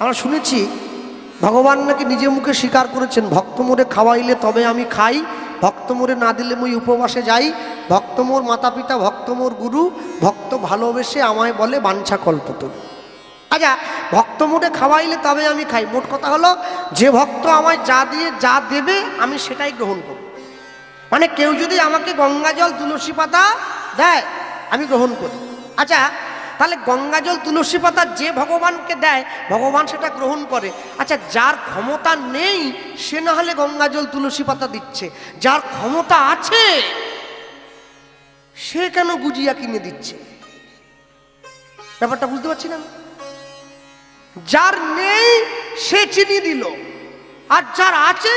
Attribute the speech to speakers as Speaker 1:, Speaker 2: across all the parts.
Speaker 1: আমরা শুনেছি, ভগবান নাকি নিজে মুখে স্বীকার করেছেন ভক্ত মোরে খাওয়াইলে তবে আমি খাই ভক্ত মোরে না দিলে মুই উপবাসে যাই ভক্ত মোর মাতা পিতা ভক্ত মোর গুরু, ভক্ত ভালোবেসে আমায় বলে বাঞ্ছা কল্পতরু আচ্ছা ভক্ত মোটে খাওয়াইলে তবে আমি খাই। মোট কথা হলো, যে ভক্ত আমায় যা দিয়ে, যা দেবে, আমি সেটাই গ্রহণ করব। মানে কেউ যদি আমাকে গঙ্গা জল তুলসী পাতা দেয়, আমি গ্রহণ করি। আচ্ছা তাহলে গঙ্গা জল তুলসী পাতা যে ভগবানকে দেয়, ভগবান সেটা গ্রহণ করে। আচ্ছা যার ক্ষমতা নেই, সে না হলে গঙ্গা জল তুলসী পাতা দিচ্ছে। যার ক্ষমতা আছে, সে কেন গুজিয়া কিনে দিচ্ছে? ব্যাপারটা বুঝতে পারছি না যার নেই, সে চিনি দিল। আর যার আছে,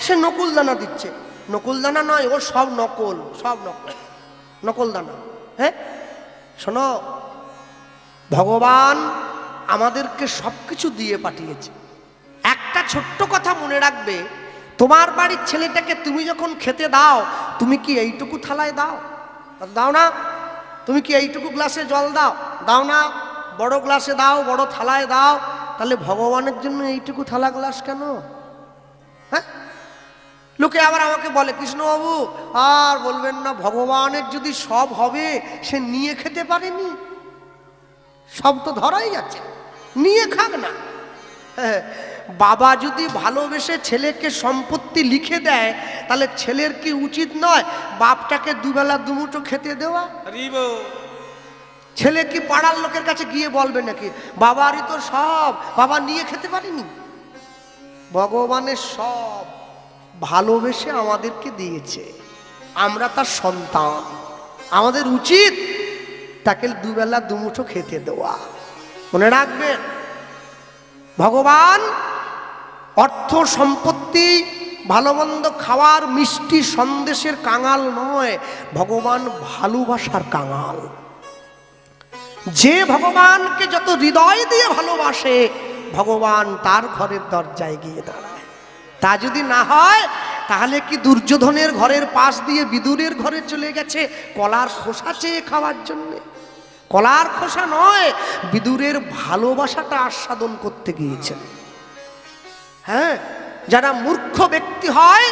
Speaker 1: সে নকুল দানা দিচ্ছে। নকুল দানা নয়, ও সব নকল সব নকল। নকল দানা হ্যাঁ? শোনো ভগবান আমাদেরকে সব কিছু দিয়ে পাঠিয়েছে। একটা ছোট্ট কথা মনে রাখবে, তোমার বাড়ির ছেলেটাকে তুমি যখন খেতে দাও, তুমি কি এইটুকু থালায় দাও? দাও না। তুমি কি এইটুকু গ্লাসে জল দাও? দাও না। বড় গ্লাসে দাও, বড় থালায় দাও। তাহলে ভগবানের জন্য এইটুকু থালা গ্লাস কেন? হ্যাঁ? লোকে আবার আমাকে বলে, কৃষ্ণবাবু, আর বলবেন না, ভগবানের যদি সব হবে, সে নিয়ে খেতে পারেনি? সব তো ধরাই যাচ্ছে নিয়ে খাক না। বাবা যদি ভালোবেসে ছেলেকে সম্পত্তি লিখে দেয় তাহলে ছেলের কি উচিত নয় বাপটাকে দুবেলা দুমুঠো খেতে দেওয়া? ছেলে কি পাড়ার লোকের কাছে গিয়ে বলবে নাকি বাবারই তো সব বাবা নিয়ে খেতে পারিনি? ভগবানের সব ভালোবেসে আমাদেরকে দিয়েছে। আমরা তার সন্তান। আমাদের উচিত তাকে দুবেলা দুমুঠো খেতে দেওয়া। মনে রাখবেন ভগবান অর্থ সম্পত্তি ভালো মন্দ খাওয়ার মিষ্টি সন্দেশের কাঙাল নয়, ভগবান ভালোবাসার কাঙাল। যে ভগবানকে যত হৃদয় দিয়ে ভালোবাসে, ভগবান তার ঘরের দরজায় গিয়ে দাঁড়ায়। তা যদি না হয়, তাহলে কি দুর্যোধনের ঘরের পাশ দিয়ে বিদুরের ঘরে চলে গেছে, কলার খোসা চেয়ে খাওয়ার জন্যে? কলার খোসা নয়, বিদুরের ভালোবাসাটা আস্বাদন করতে গিয়েছেন। হ্যাঁ যারা মূর্খ ব্যক্তি হয়,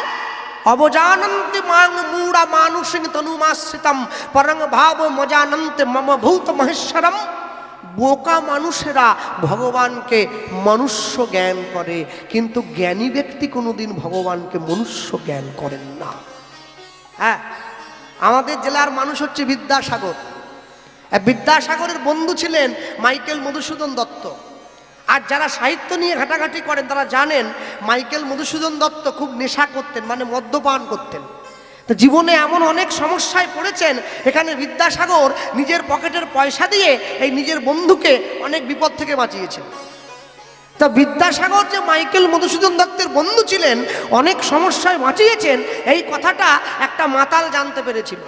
Speaker 1: অবজানন্তে মাং মূড়া মানুষিং তনুমাশ্রিতম, পরং ভাব মজানন্তে মম ভূত মহেশ্বরম। বোকা মানুষেরা ভগবানকে মনুষ্য জ্ঞান করে, কিন্তু জ্ঞানী ব্যক্তি কোনোদিন ভগবানকে মনুষ্য জ্ঞান করেন না। হ্যাঁ আমাদের জেলার মানুষ হচ্ছে বিদ্যাসাগর। বিদ্যাসাগরের বন্ধু ছিলেন মাইকেল মধুসূদন দত্ত। আর যারা সাহিত্য নিয়ে ঘাটাঘাটি করেন, তারা জানেন মাইকেল মধুসূদন দত্ত খুব নেশা করতেন মানে মদ্যপান করতেন। তো জীবনে এমন অনেক সমস্যায় পড়েছেন, এখানে বিদ্যাসাগর নিজের পকেটের পয়সা দিয়ে এই নিজের বন্ধুকে অনেক বিপদ থেকে বাঁচিয়েছেন। তা বিদ্যাসাগর যে মাইকেল মধুসূদন দত্তের বন্ধু ছিলেন, অনেক সমস্যায় বাঁচিয়েছেন, এই কথাটা একটা মাতাল জানতে পেরেছিল।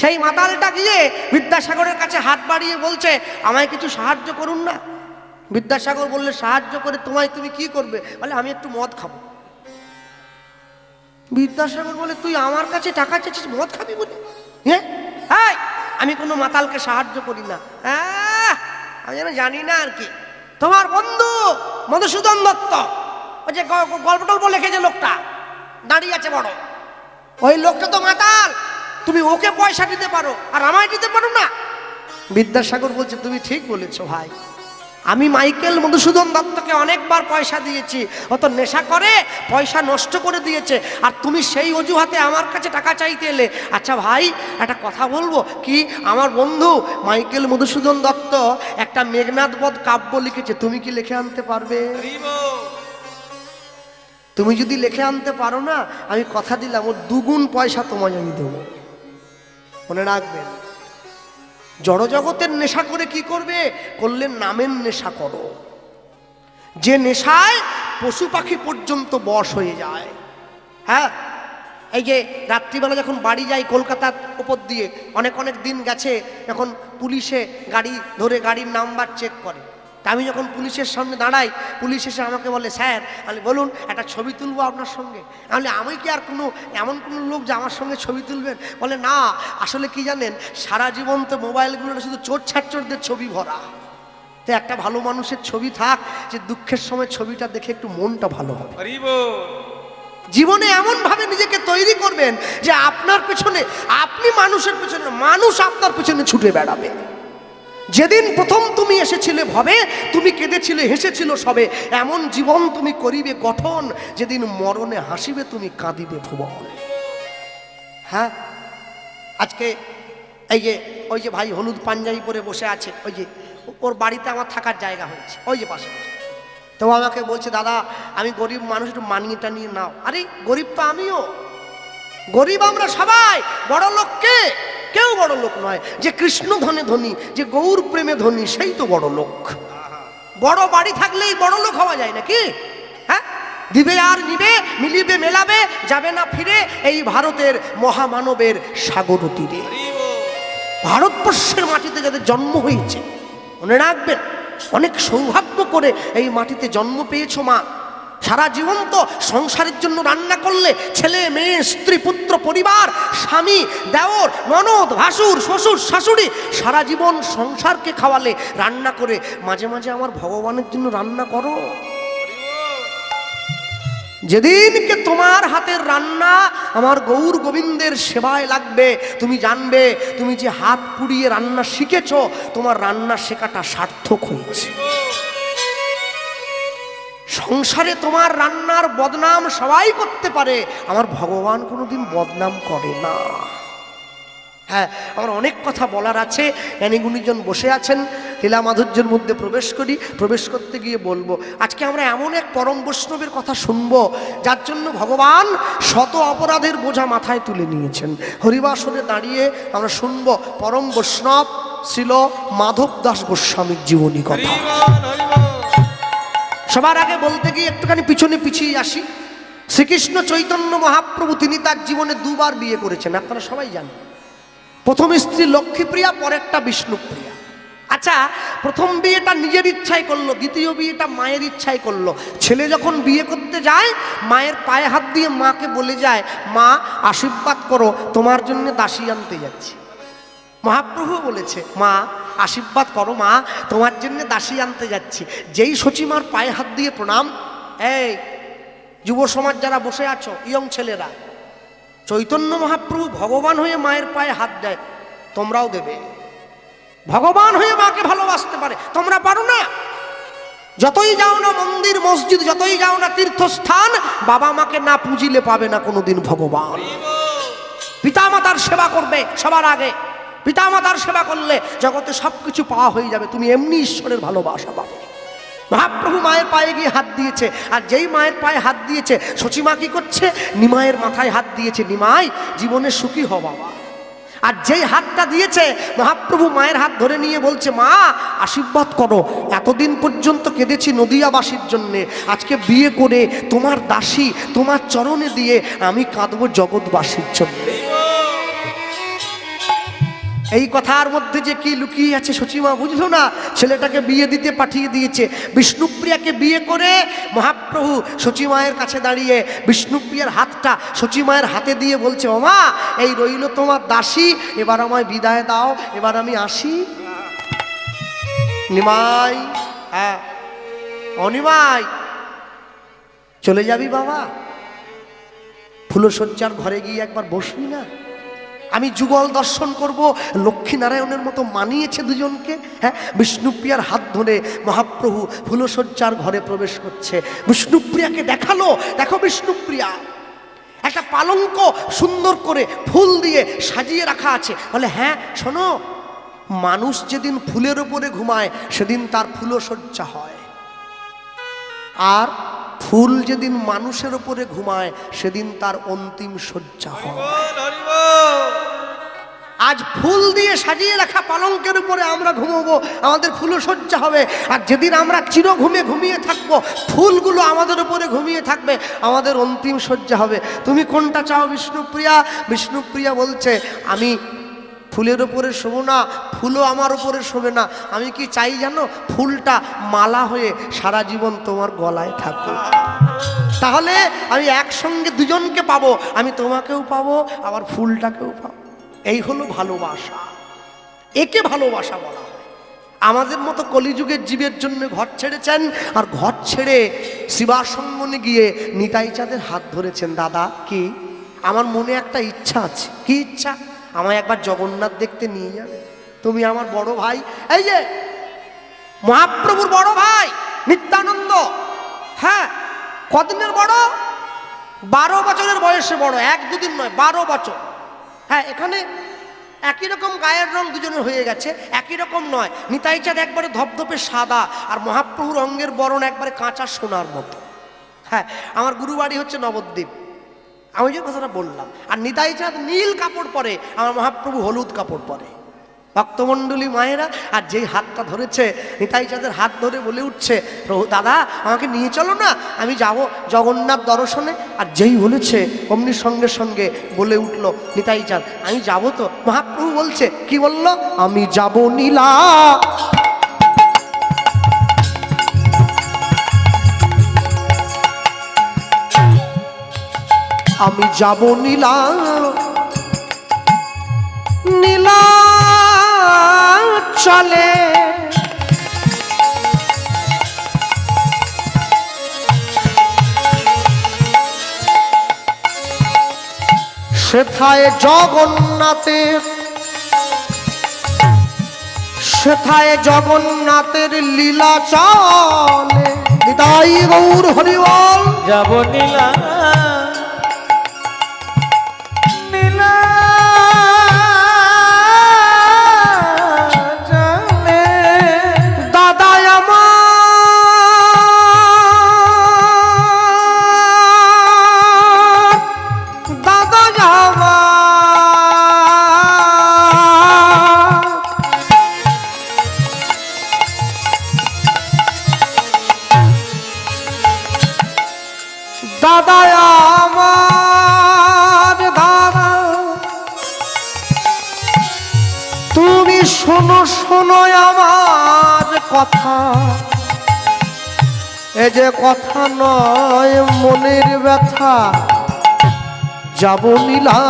Speaker 1: সেই মাতালটা গিয়ে বিদ্যাসাগরের কাছে হাত বাড়িয়ে বলছে আমায় কিছু সাহায্য করুন না? বিদ্যাসাগর বললে সাহায্য করে তোমায় তুমি কি করবে? বলে আমি একটু মদ খাব। বিদ্যাসাগর বলে তুই আমার কাছে টাকা চেয়েছিস মদ খাবি বলে? হ্যাঁ এই, আমি কোনো মাতালকে সাহায্য করি না। আমি যেন জানি না আর কি। তোমার বন্ধু মধুসূদন দত্ত। ওই যে গল্প টল্প লিখেছে লোকটা দাঁড়িয়ে আছে বড়। ওই লোকটা তো মাতাল। তুমি ওকে পয়সা দিতে পারো, আর আমায় দিতে পারো না। বিদ্যাসাগর বলছে, তুমি ঠিক বলেছ ভাই। আমি মাইকেল মধুসূদন দত্তকে অনেকবার পয়সা দিয়েছি। অত নেশা করে, পয়সা নষ্ট করে দিয়েছে। আর তুমি সেই অজুহাতে আমার কাছে টাকা চাইতে এলে। আচ্ছা ভাই, একটা কথা বলব? কি? আমার বন্ধু মাইকেল মধুসূদন দত্ত একটা মেঘনাথ বধ কাব্য লিখেছে। তুমি কি লিখে আনতে পারবে? তুমি যদি লিখে আনতে পারো না, আমি কথা দিলাম, ওর দুগুণ পয়সা তোমায় আমি দেবো। মনে রাখবেন, জড়জগতের নেশা করে কি করবে? করলে নামের নেশা করো। যে নেশায় পশু পাখি পর্যন্ত বশ হয়ে যায়। হ্যাঁ? এই যে রাত্রিবেলা যখন বাড়ি যাই কলকাতার উপর দিয়ে, অনেক অনেক দিন গেছে, এখন পুলিশে গাড়ি ধরে গাড়ির নাম্বার চেক করে। তা আমি যখন পুলিশের সামনে দাঁড়াই পুলিশ এসে আমাকে বলে স্যার আমি বলুন একটা ছবি তুলবো আপনার সঙ্গে? আমি আমি কি আর কোনো এমন কোনো লোক যে আমার সঙ্গে ছবি তুলবেন? বলে না আসলে কি জানেন সারা জীবন তো মোবাইলগুলো শুধু চোর ছাড়চোরদের ছবি ভরা। তো একটা ভালো মানুষের ছবি থাক যে দুঃখের সময় ছবিটা দেখে একটু মনটা ভালো হবে। জীবনে এমন ভাবে নিজেকে তৈরি করবেন যে আপনার পেছনে আপনি মানুষের পেছনে মানুষ আপনার পেছনে ছুটে বেড়াবে। যেদিন প্রথম তুমি এসেছিলে ভবে, তুমি কেঁদেছিলে, হেসেছিল সবে, এমন জীবন তুমি করিবে গঠন, যেদিন মরণে হাসিবে তুমি কাঁদিবে ভুবন। হ্যাঁ? আজকে এই যে, ওই যে ভাই হলুদ পাঞ্জাবি পরে বসে আছে, ওই যে, ওর বাড়িতে আমার থাকার জায়গা হয়েছে, ওই যে পাশে। তো আমাকে বলছে, দাদা, আমি গরিব মানুষ, একটু মানিয়ে টানিয়ে নাও। আরে, গরিব তো আমিও। গরিব আমরা সবাই, বড় লোককে কেউ বড় লোক নয়। যে কৃষ্ণ ধনে ধনী, যে গৌর প্রেমে ধনী, সেই তো বড় লোক। বড় বাড়ি থাকলেই বড় লোক হওয়া যায় নাকি? হ্যাঁ? দিবে আর নিবে, মিলিবে, মেলাবে, যাবে না ফিরে এই ভারতের মহামানবের সাগর তীরে। ভারতবর্ষের মাটিতে যাদের জন্ম হয়েছে, মনে রাখবেন, অনেক সৌভাগ্য করে এই মাটিতে জন্ম পেয়েছ মা। সারা জীবন তো সংসারের জন্য রান্না করলে ছেলে, মেয়ে, স্ত্রী, পুত্র, পরিবার, স্বামী, দেওর, ননদ, ভাসুর, শ্বশুর, শাশুড়ি সারা জীবন সংসারকে খাওয়ালে, রান্না করে মাঝে মাঝে আমার ভগবানের জন্য রান্না করো। যেদিনকে তোমার হাতের রান্না আমার গৌর গোবিন্দের সেবায় লাগবে, তুমি জানবে, তুমি যে হাত পুড়িয়ে রান্না শিখেছ, তোমার রান্না শেখাটা সার্থক হয়েছে। সংসারে তোমার রান্নার বদনাম সবাই করতে পারে। আমার ভগবান কোনোদিন বদনাম করে না। হ্যাঁ আমার অনেক কথা বলার আছে। জ্ঞানী গুণীজন বসে আছেন। লীলা মাধুর্যের মধ্যে প্রবেশ করি। প্রবেশ করতে গিয়ে বলব, আজকে আমরা এমন এক পরম বৈষ্ণবের কথা শুনব, যার জন্য ভগবান শত অপরাধের বোঝা মাথায় তুলে নিয়েছেন। হরিবাসনে দাঁড়িয়ে আমরা শুনব পরম বৈষ্ণব ছিল মাধব দাস গোস্বামীর জীবনী কথা। সবার আগে বলতে গিয়ে একটুখানি পিছনে পিছিয়ে আসি। শ্রীকৃষ্ণ চৈতন্য মহাপ্রভু তিনি তার জীবনে দুবার বিয়ে করেছেন, আপনারা সবাই জানেন। প্রথম স্ত্রী লক্ষ্মীপ্রিয়া, পরেরটা বিষ্ণুপ্রিয়া। আচ্ছা প্রথম বিয়েটা নিজের ইচ্ছাই করল, দ্বিতীয় বিয়েটা মায়ের ইচ্ছাই করল। ছেলে যখন বিয়ে করতে যায়, মায়ের পায়ে হাত দিয়ে মাকে বলে যায়, মা, আশীর্বাদ করো, তোমার জন্য দাসী আনতে যাচ্ছি। মহাপ্রভু বলেছে, মা আশীর্বাদ করো মা, তোমার জন্য দাসী আনতে যাচ্ছি। যেই সচিমার পায়ে হাত দিয়ে প্রণাম, এই যুব সমাজ যারা বসে আছো, ইয়ং ছেলেরা, চৈতন্য মহাপ্রভু ভগবান হয়ে মায়ের পায়ে হাত দেয়, তোমরাও দেবে। ভগবান হয়ে মাকে ভালোবাসতে পারে, তোমরা পারো না। যতই যাও না মন্দির, মসজিদ, যতই যাও না তীর্থস্থান, বাবা মাকে না পুজিলে পাবে না কোনোদিন ভগবান। পিতা মাতার সেবা করবে সবার আগে। পিতামাতার সেবা করলে জগতে সব কিছু পাওয়া হয়ে যাবে। তুমি এমনি ঈশ্বরের ভালোবাসা পাবে। মহাপ্রভু মায়ের পায়ে গিয়ে হাত দিয়েছে, আর যেই মায়ের পায়ে হাত দিয়েছে সচিমা কি করছে? নিমায়ের মাথায় হাত দিয়েছে, নিমাই, জীবনে সুখী হ বাবা। আর যেই হাতটা দিয়েছে, মহাপ্রভু মায়ের হাত ধরে নিয়ে বলছে, মা, আশীর্বাদ করো। এতদিন পর্যন্ত কেঁদেছি নদিয়াবাসীর জন্যে। আজকে বিয়ে করে তোমার দাসী, তোমার চরণে দিয়ে আমি কাঁদবো জগৎবাসীর জন্যে। এই কথার মধ্যে যে কি লুকিয়ে আছে সচিমা বুঝলো না? ছেলেটাকে বিয়ে দিতে পাঠিয়ে দিয়েছে। বিষ্ণুপ্রিয়াকে বিয়ে করে মহাপ্রভু সচিমায়ের কাছে দাঁড়িয়ে বিষ্ণুপ্রিয়ার হাতটা সচিমায়ের হাতে দিয়ে বলছে ওমা এই রইল তোমার দাসী, এবার আমায় বিদায় দাও, এবার আমি আসি। নিমাই হ্যাঁ। অনিমাই চলে যাবি বাবা। ফুলশয্যার ঘরে গিয়ে একবার বসবি না? আমি যুগল দর্শন করব। লক্ষ্মীনারায়ণের মতো মানিয়েছে দুজনকে। হ্যাঁ বিষ্ণুপ্রিয়ার হাত ধরে মহাপ্রভু ফুলশয্যার ঘরে প্রবেশ করছে। বিষ্ণুপ্রিয়াকে দেখাল, দেখো বিষ্ণুপ্রিয়া। একটা পালঙ্ক সুন্দর করে ফুল দিয়ে সাজিয়ে রাখা আছে। বলে হ্যাঁ শোনো, মানুষ যেদিন ফুলের উপরে ঘুমায়, সেদিন তার ফুলশয্যা হয়। আর ফুল যেদিন মানুষের উপরে ঘুমায়, সেদিন তার অন্তিম শয্যা হয়। আজ ফুল দিয়ে সাজিয়ে রাখা পালঙ্কের উপরে আমরা ঘুমোবো, আমাদের ফুলসজ্জা হবে। আর যেদিন আমরা চির ঘুমে ঘুমিয়ে থাকব, ফুলগুলো আমাদের উপরে ঘুমিয়ে থাকবে, আমাদের অন্তিম শয্যা হবে। তুমি কোনটা চাও, বিষ্ণুপ্রিয়া? বিষ্ণুপ্রিয়া বলছে, আমি ফুলের ওপরে শোবো না, ফুলও আমার উপরে শোবে না। আমি কি চাই জানো? ফুলটা মালা হয়ে সারা জীবন তোমার গলায় থাকুক। তাহলে আমি একসঙ্গে দুজনকে পাবো। আমি তোমাকেও পাবো, আবার ফুলটাকেও পাবো। এই হলো ভালোবাসা। একে ভালোবাসা বলা আমাদের মতো কলিযুগের জীবের জন্য ঘর ছেড়েছেন, আর ঘর ছেড়ে শিবাসঙ্গনে গিয়ে নিতাই চাঁদের হাত ধরেছেন। দাদা, কি? আমার মনে একটা ইচ্ছা আছে। কি ইচ্ছা? আমায় একবার জগন্নাথ দেখতে নিয়ে যাবে। তুমি আমার বড় ভাই। এই যে, মহাপ্রভুর বড় ভাই, নিত্যানন্দ। হ্যাঁ কদিনের বড়? বারো বছরের বয়সে বড়, এক দুদিন নয়, বারো বছর। হ্যাঁ এখানে একই রকম গায়ের রং দুজনের হয়ে গেছে, একই রকম নয়। নিতাই চাঁদ একবারে ধপধপে সাদা আর মহাপ্রভুর অঙ্গের বরণ একবারে কাঁচা সোনার মতো। হ্যাঁ আমার গুরুবাড়ি হচ্ছে নবদ্বীপ। আমি যে কথাটা বললাম, আর নিতাই চাঁদ নীল কাপড় পরে, আমার মহাপ্রভু হলুদ কাপড় পরে। ভক্তমণ্ডলী মায়েরা, আর যেই হাতটা ধরেছে নিতাই চাঁদের হাত ধরে বলে উঠছে, প্রভু, দাদা, আমাকে নিয়ে চলো না, আমি যাব জগন্নাথ দর্শনে। আর যেই বলেছে, অমনি সঙ্গে সঙ্গে বলে উঠল নিতাই চাঁদ আমি যাব তো। মহাপ্রভু বলছে, কি বলল? আমি যাব নীলা। আমি যাব নীলা। নীলা। চলে। সেথায় জগন্নাথের সেথায় জগন্নাথের লীলা চলে। বিদায় গৌর হরিবল
Speaker 2: যাব নীলা
Speaker 1: শোনো আমার কথা। এ যে কথা নয়, মনের ব্যথা। যাব নীলা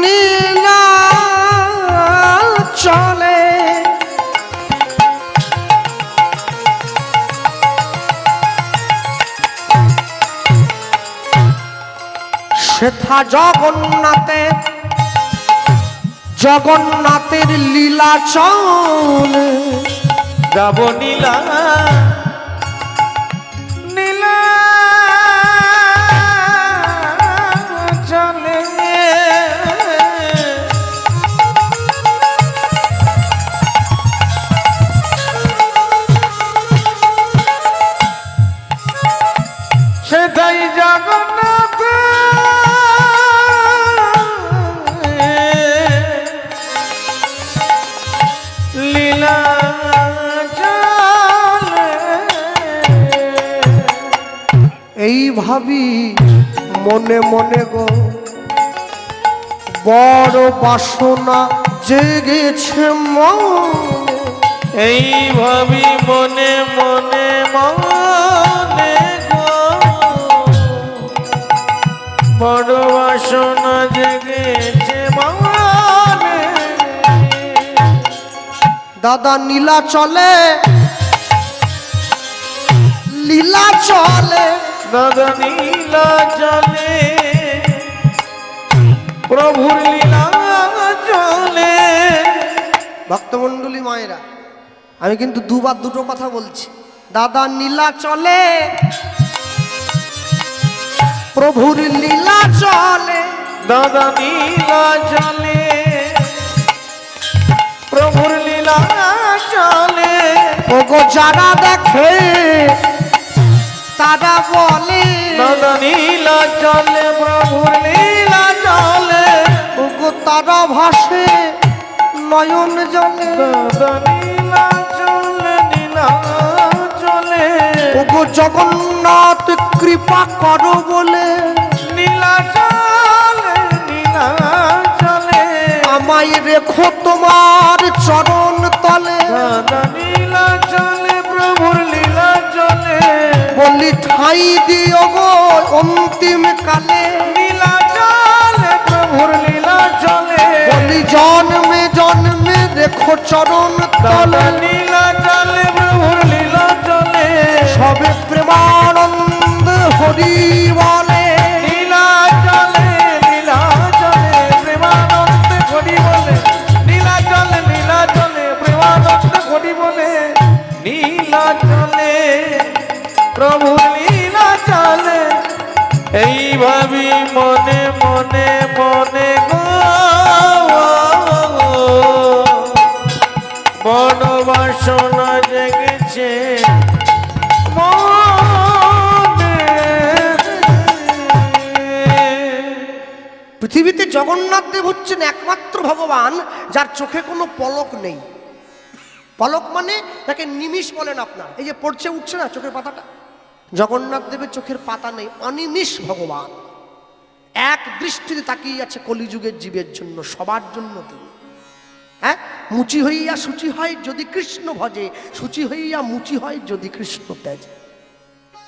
Speaker 1: নীলা চলে। সেথা জগন্নাথের জগন্নাথের লীলা চল।
Speaker 2: যাব নীলা
Speaker 1: ভাবি মনে মনে গো বড় বাসনা জেগেছে মনে।
Speaker 2: এই ভাবি মনে মনে মনে বড় বাসনা জেগেছে মনে।
Speaker 1: দাদা নীলা চলে লীলা চলে।
Speaker 2: দাদা নীলা চলে প্রভুর লীলা চলে
Speaker 1: ভক্তমণ্ডলী মায়েরা আমি কিন্তু দুবার দুটো কথা বলছি। দাদা নীলা চলে। প্রভুর লীলা চলে।
Speaker 2: দাদা নীলা চলে প্রভুর লীলা চলে
Speaker 1: ওগো যারা দেখে তারা বলে
Speaker 2: নীলা চলে প্রভুর চলে
Speaker 1: ওগো তারা ভাসে নয়ন জলে।
Speaker 2: নীলা চলে নীলা চলে
Speaker 1: ওগো জগন্নাথ কৃপা করো বলে।
Speaker 2: নীলা চলে নীলা চলে
Speaker 1: আমায় রেখো তোমার চরণ তলে।
Speaker 2: নীলা চলে প্রভুর
Speaker 1: ঠাই দিও গো অন্তিম কালে।
Speaker 2: লীলা চলে প্রভুর লীলা চলে
Speaker 1: বলি জন্মে জন্মে দেখো চরণ তলে।
Speaker 2: লীলা চলে প্রভুর লীলা চলে
Speaker 1: সবে প্রেমানন্দ হরি
Speaker 2: মনে মনে মনে গো। বড় বাসনা জেগেছে
Speaker 1: পৃথিবীতে জগন্নাথ দেব হচ্ছেন একমাত্র ভগবান, যার চোখে কোনো পলক নেই। পলক মানে তাকে নিমিষ বলেন আপনার। এই যে পড়ছে, উঠছে না চোখের পাতাটা? জগন্নাথ দেবের চোখের পাতা নেই, অনিমিষ ভগবান। এক দৃষ্টিতে তাকিয়ে আছে কলিযুগের জীবের জন্য, সবার জন্য তিনি। হ্যাঁ? মুচি হইয়া সূচি হয় যদি কৃষ্ণ ভজে, সূচি হইয়া মুচি হয় যদি কৃষ্ণ ত্যাজে।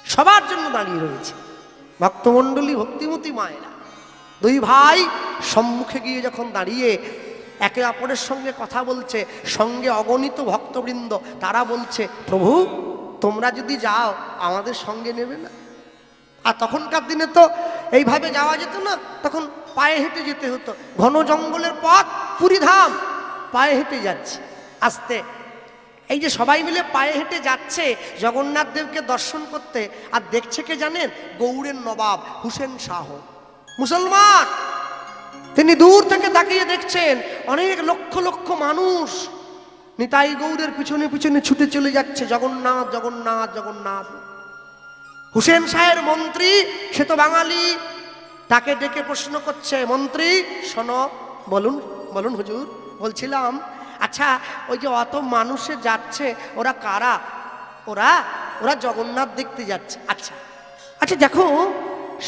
Speaker 1: সবার জন্য দাঁড়িয়ে রয়েছে। ভক্তমণ্ডলী, ভক্তিমতী মায়েরা, দুই ভাই সম্মুখে গিয়ে যখন দাঁড়িয়ে একে অপরের সঙ্গে কথা বলছে, সঙ্গে অগণিত ভক্তবৃন্দ, তারা বলছে, প্রভু, তোমরা যদি যাও, আমাদের সঙ্গে নেবে না। আর তখনকার দিনে তো এইভাবে যাওয়া যেত না, তখন পায়ে হেঁটে যেতে হতো। ঘন জঙ্গলের পথ পুরীধাম পায়ে হেঁটে যাচ্ছে, আসতে। এই যে সবাই মিলে পায়ে হেঁটে যাচ্ছে, জগন্নাথ দেবকে দর্শন করতে, আর দেখছে কে জানেন? গৌড়ের নবাব হুসেন শাহ। মুসলমান! তিনি দূর থেকে তাকিয়ে দেখছেন, অনেক লক্ষ লক্ষ মানুষ। নিতাই গৌড়ের পিছনে পিছনে ছুটে চলে যাচ্ছে, জগন্নাথ জগন্নাথ জগন্নাথ। হুসেন শাহের মন্ত্রী, সে তো বাঙালি। তাকে ডেকে প্রশ্ন করছে, মন্ত্রী, শোনো, বলুন বলুন হুজুর, বলছিলাম আচ্ছা ওই যে অত মানুষে যাচ্ছে, ওরা কারা? ওরা ওরা জগন্নাথ দেখতে যাচ্ছে। আচ্ছা আচ্ছা দেখো,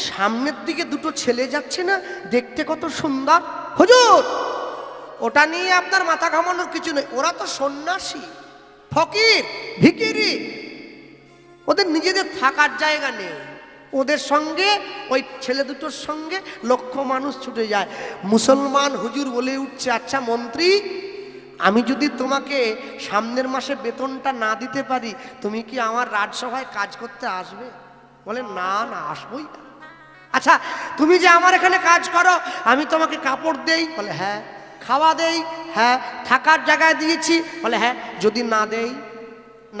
Speaker 1: সামনের দিকে দুটো ছেলে যাচ্ছে না, দেখতে কত সুন্দর। হুজুর, ওটা নিয়ে আপনার মাথা ঘামানোর কিছু নেই। ওরা তো সন্ন্যাসী, ফকির, ভিকিরি। ওদের নিজেদের থাকার জায়গা নেই। ওদের সঙ্গে, ওই ছেলে দুটোর সঙ্গে লক্ষ মানুষ ছুটে যায়। মুসলমান হুজুর বলে উঠছে আচ্ছা মন্ত্রী, আমি যদি তোমাকে সামনের মাসে বেতনটা না দিতে পারি, তুমি কি আমার রাজসভায় কাজ করতে আসবে? বলে, না না, আসবোই আচ্ছা তুমি যে আমার এখানে কাজ করো, আমি তোমাকে কাপড় দেই? বলে হ্যাঁ। খাওয়া দেই? হ্যাঁ। থাকার জায়গায় দিয়েছি? বলে হ্যাঁ। যদি না দেই?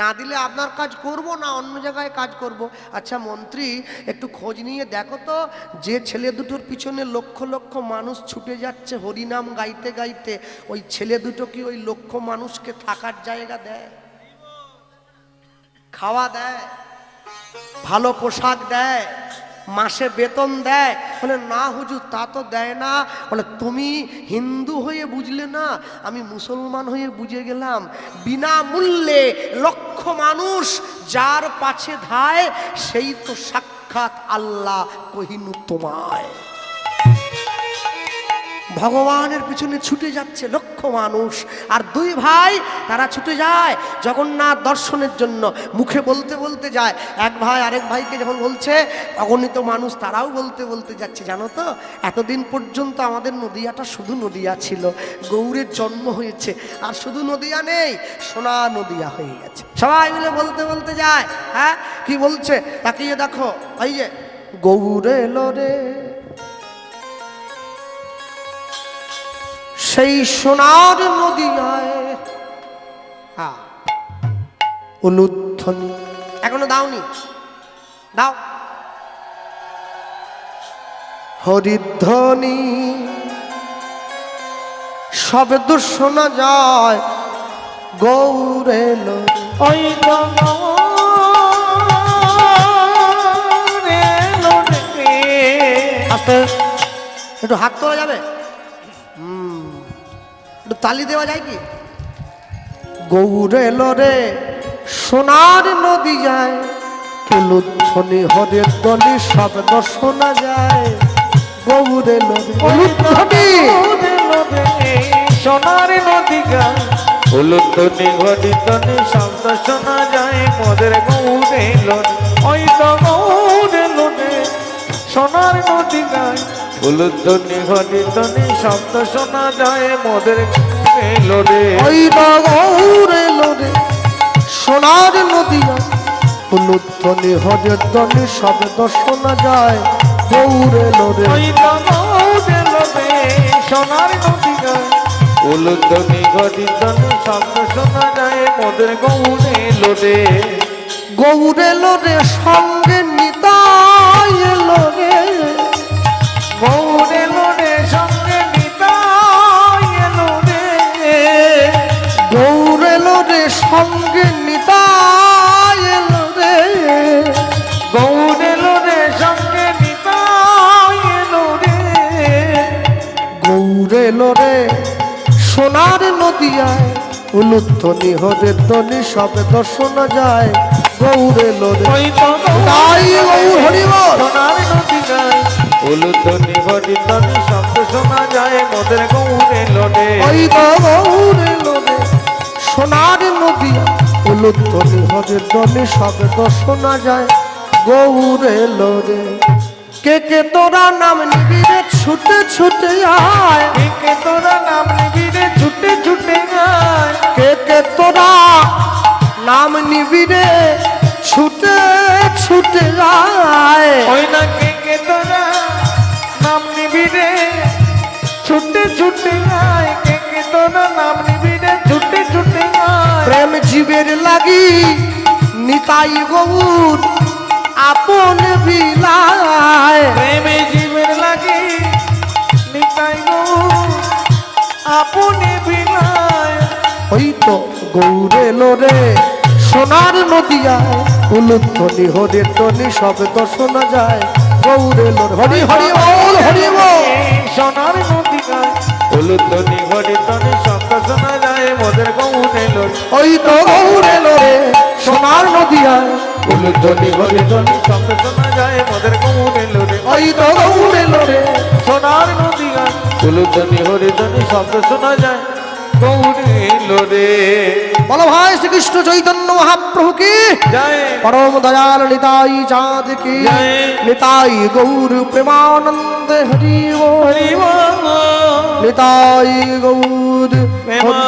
Speaker 1: না দিলে আপনার কাজ করব না অন্য জায়গায় কাজ করব? আচ্ছা মন্ত্রী, একটু খোঁজ নিয়ে দেখো তো, যে ছেলে দুটোর পিছনে লক্ষ লক্ষ মানুষ ছুটে যাচ্ছে হরিনাম গাইতে গাইতে, ওই ছেলে দুটো কি ওই লক্ষ মানুষকে থাকার জায়গা দেয়? খাওয়া দেয়, ভালো পোশাক দেয় মাসে বেতন দেয়। বলে, না হুজুর, তা তো দেয় না। বলে, তুমি হিন্দু হয়ে বুঝলে না? আমি মুসলমান হয়ে বুঝে গেলাম। বিনামূল্যে লক্ষ মানুষ যার পাছে ধায়, সেই তো সাক্ষাৎ আল্লাহ কহিনু তোমায়। ভগবানের পিছনে ছুটে যাচ্ছে লক্ষ মানুষ। আর দুই ভাই, তারা ছুটে যায় জগন্নাথ দর্শনের জন্য। মুখে বলতে বলতে যায়। এক ভাই আরেক ভাইকে যখন বলছে, অগণিত মানুষ তারাও বলতে বলতে যাচ্ছে, জানো তো, এতদিন পর্যন্ত আমাদের নদিয়াটা শুধু নদিয়া ছিল। গৌরের জন্ম হয়েছে, আর শুধু নদিয়া নেই, সোনা নদিয়া হয়ে গেছে। সবাই মিলে বলতে বলতে যায় হ্যাঁ? কি বলছে? তাকিয়ে দেখো, এই যে, গৌরে লরে সেই সোনার নদিয়ায়। হ্যাঁ উলুধ্বনি এখনও দাওনি? দাও। হরিধ্বনি। শব্দ শোনা যায় গৌরে
Speaker 2: ওই
Speaker 1: একটু হাত তোলা যাবে? তালি দেওয়া যায় কি? গৌরে লরে সোনার নদী যায় উলুধ্বনি হরের দলি শব্দ শোনা যায়। গৌরে উলুধ্বনি
Speaker 2: সোনার নদী গান উলুতনি ঘটিতনি শব্দ শোনা যায়। মোদের গৌরে ওই তো সোনার নদী গান শব্দ শোনা যায় মোদের এলো রে
Speaker 1: ওই গৌরে লোরে সোনার নদিয়া হলুদ্ধনি হরের ধ্বনি শব্দ শোনা যায় গৌরে লোরে
Speaker 2: ওই দমৌদ এলো রে সোনার নদী গায় উলুধ্বনি ঘটিতনি শব্দ শোনা যায় মোদের গৌরে এলো রে
Speaker 1: গৌরে লোরে সঙ্গে নিতাই লোরে সঙ্গে নিতাই এলো রে
Speaker 2: গৌরে এলো রে সঙ্গে নিতাই এলো রে
Speaker 1: গৌরে লোরে সোনার নদিয়ায় উলুধ্বনি হরের ধ্বনি শব্দ শোনা যায়। গৌরে
Speaker 2: ওই তো
Speaker 1: তাই গৌর
Speaker 2: সোনার নদী উলুধ্বনি ঘটিতনি শব্দ শোনা যায় মোদের গৌরে লোডে।
Speaker 1: ওই গৌরে লোরে সোনার নদিয়া উলুধ্বনি হরের ধ্বনি শব্দ শোনা যায় গৌরে লোরে কে কে তোরা নাম নিবি রে ছুটে ছুটে আয়।
Speaker 2: কে তোরা নাম নিবি রে ছুটে ছুটে গায়
Speaker 1: কে কে তোরা নাম নিবি রে ছুটে ছুটে যায়
Speaker 2: ওই না কে ছুটে গায় কে কে তোরা নাম নিবি রে ছুটে ছুটে গায়
Speaker 1: প্রেম জীবের লাগি নিতাই গৌর আপন বিলায়।
Speaker 2: প্রেমে জীবের লাগে নিতাই গো আপনি বিনায়
Speaker 1: ওই তো গৌরে লোরে সোনার উলুধ্বনি হরির ধ্বনি শব্দ শোনা যায়। গৌরে লোর হরি হরি হরি
Speaker 2: সোনার হলুদনি ঘটিতনি শব্দ শোনা যায় মোদের গৌনে লোড
Speaker 1: ওই তো গৌরে লোরে সোনার নদিয়ায়।
Speaker 2: হলুদনি ঘটিতনি শব্দ শোনা যায় মোদের গৌনে লোডে
Speaker 1: ওই তো গৌরে লোরে
Speaker 2: সোনার নদী গায় হলুদনি হরিতনি শব্দ শোনা যায় গৌনে লোডে
Speaker 1: বলো ভাই শ্রীকৃষ্ণ চৈতন্য মহাপ্রভু কি পরম দয়াল নিতাই চাঁদ কি। নিতাই গৌর প্রেমানন্দ হরি।
Speaker 2: হরি
Speaker 1: নিতাই গৌর
Speaker 2: প্রেমা